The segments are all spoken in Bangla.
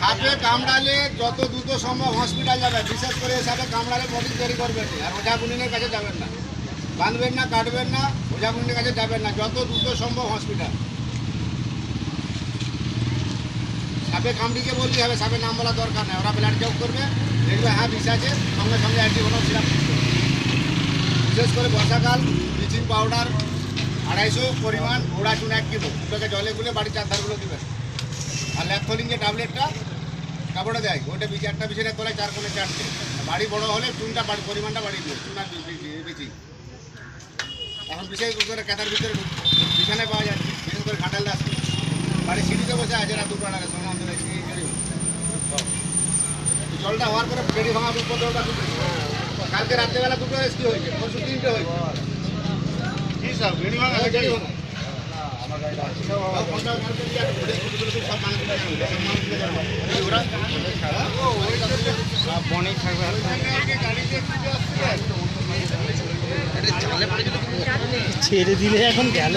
সাপে কামড়ালে যত দ্রুত সম্ভব হসপিটাল যাবে। বিশেষ করে সাপে কামড়ালে বডি তৈরি করবেন আর ওঝা গুনিনের কাছে যাবেন না। বাঁধবেন না, কাটবেন না ওঝা গুনিনের কাছে যাবেন না। যত দ্রুত সম্ভব হসপিটাল সাপে কামড়িকে বলতে হবে, সাপের নাম বলা দরকার নেই। ওরা ব্লাড চেক করবে, দেখবে হ্যাঁ বিষ আছে, সঙ্গে সঙ্গে অ্যান্টিবায়োটিক সিরাপ বিশেষ করে বর্ষাকাল ব্লিচিং পাউডার আড়াইশো পরিমাণ ওড়া চুন এক কিলো ওটাকে জলে গুলে বাড়ির চারধারগুলো দেবেন। আর ল্যাপথলিন যে ট্যাবলেটটা কাপড়ে দেয় ওটা বিচি একটা বিছানে তোলায় চার কোণে চারটে। বাড়ি বড় হলে চুনটা পরিমাণটা বাড়িয়ে দিও চুন আর বিচি এখন বিশেষ করে কেতার ভিতরে বিছানায় পাওয়া যাচ্ছে বিশেষ করে ঘাটাল দাস বাড়ি সিঁড়িতে বসে আছে রাত দুটো আড়াই সময় আমাদের জলটা হওয়ার পরে বেড়ি ভাঙা উপদ্রবটা কালকে রাত্রেবেলা দুটো রেস্কি হয়েছে পরশু তিনটে হয়েছে। কি সব বেড়ি ভাঙা বনেই থাকবে ছেড়ে দিলে এখন গেল।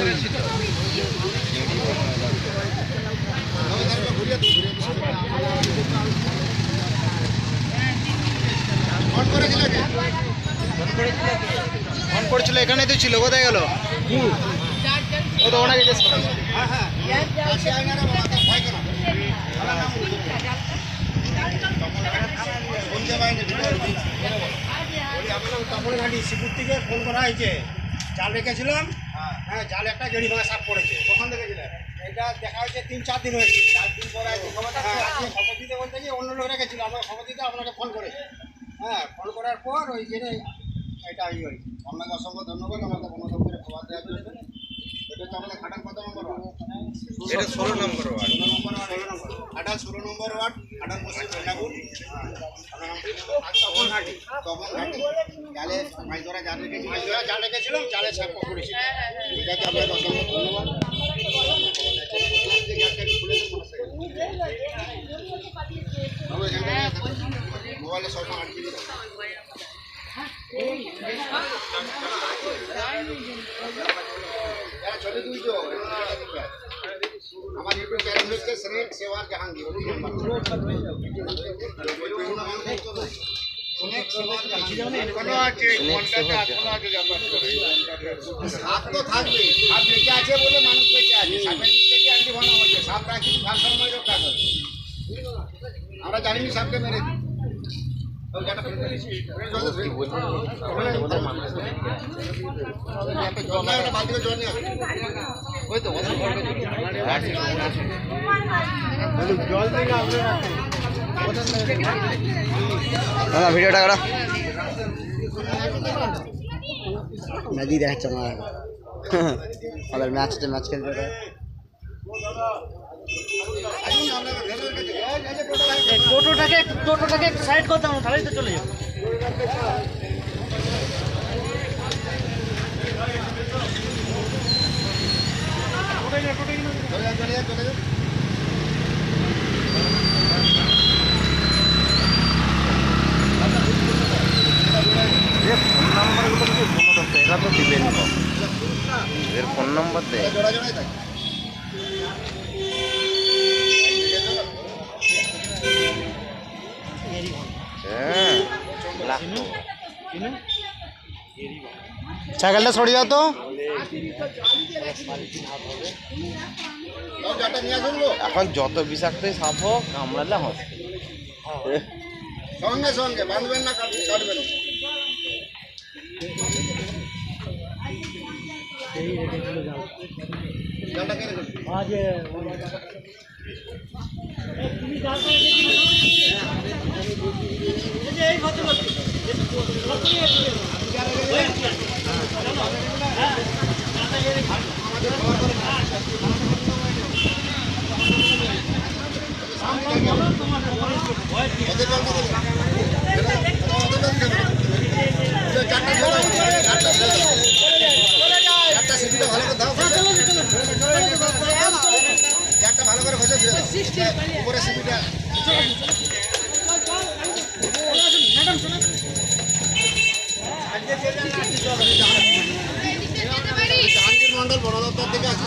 ফোন করেছিল এখানেই তো ছিল কোথায় গেল? তো থেকে ফোন করা হয়েছে জাল রেখেছিলাম হ্যাঁ জাল একটা গেড়ি ভাঙা সাপ পড়েছে কখন দেখেছিলেন এটা দেখা হয়েছে তিন চার দিন হয়েছে চার দিন পরে হ্যাঁ, খবর দিতে বলতে গিয়ে অন্য লোক রেখেছিল আমরা খবর দিতে আপনাকে ফোন করেছি হ্যাঁ ফোন করার পর ওই জন্য এটা ইয়ে হয়েছে আপনাকে অসংখ্য ধন্যবাদ আমাদের বন দপ্তরে খবর দেওয়ার জন্য এটা ষোলো নম্বর ওয়ার্ড। নম্বর ষোলো নম্বর। ওয়ার্ড আঠাশ পশ্চিম মেদিনীপুর তখন ঘাটি তখন ঘাটি মাছ ধরা জাল রেখেছি মাছ ধরা জাল রেখেছিলাম জালে সাপ পড়েছি ঠিক আছে আপনাকে অসংখ্য ধন্যবাদ। ঘন্টাটা এখনও আছে ব্যাপারটা। সাপ তো থাকবে সাপ বেঁচে আছে বলে মানুষ বেঁচে আছে সাপের দিক থেকে অ্যান্টি বানা হচ্ছে সাপ প্রাকৃতিক ভারসাম্য রক্ষা করে আমরা জানিনি সাপকে মেরে দিই। ওই জায়গাটা ফেলে দিয়েছি। ওই জলে ফেলে দিই। ওখানে একটা জল নেই, একটা বালতিতে জল নিয়ে আসো। ওই তো অত বড় জল থেকে আপনারা দাদা ভিডিওটা করা। ম্যাচই দেখাচ্ছে আমার। আমাদের ম্যাচ হচ্ছে ম্যাচ খেলতে টোটোটাকে টোটোটাকে সাইড করতাম তাহলেই তো চলে যাব। এর ফোন নাম্বারগুলো যদি কোনো দরকার এরা তো দিবেন না এর ফোন নাম্বার দেয় জোড়া জোড়াই থাকে সাইকেলটা সরিয়ে দাও তো। এখন যত বিষাক্তই সাপ হোক কামড়ালে হবে। সঙ্গে সঙ্গে বাঁধবেন না কাটবেন এই ভদ্রলোক ওদের জল দিয়ে দেবেন। ওদের জল দিয়ে দেবেন। ওদের চারটা জল আছে, চারটা জল আছে। চারটা সিটিটা ভালো করে দাও। দিয়ে ভালো করে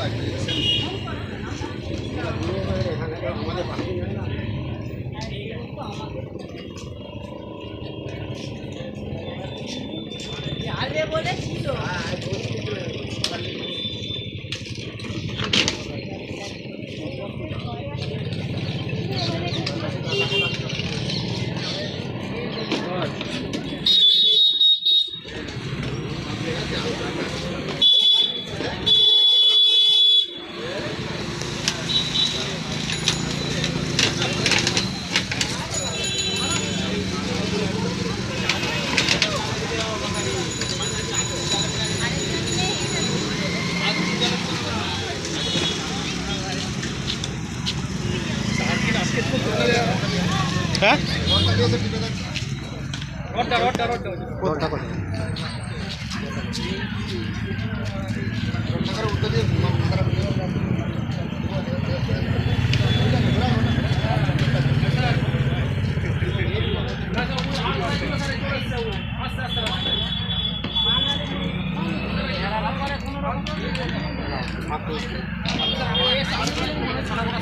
লাগবে আমাদের আগে বলেছিল। হ্যাঁ?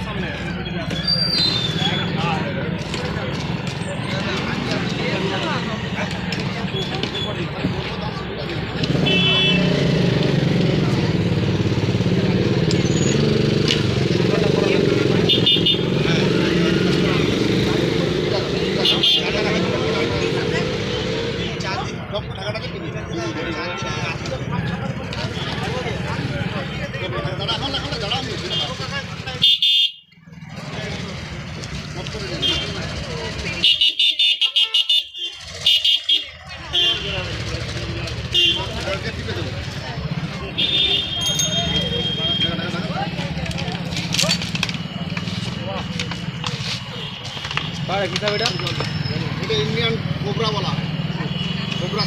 সামনে পাড়া কি এটা? এটা ইন্ডিয়ান কোবরা বলা হয়। কোবরা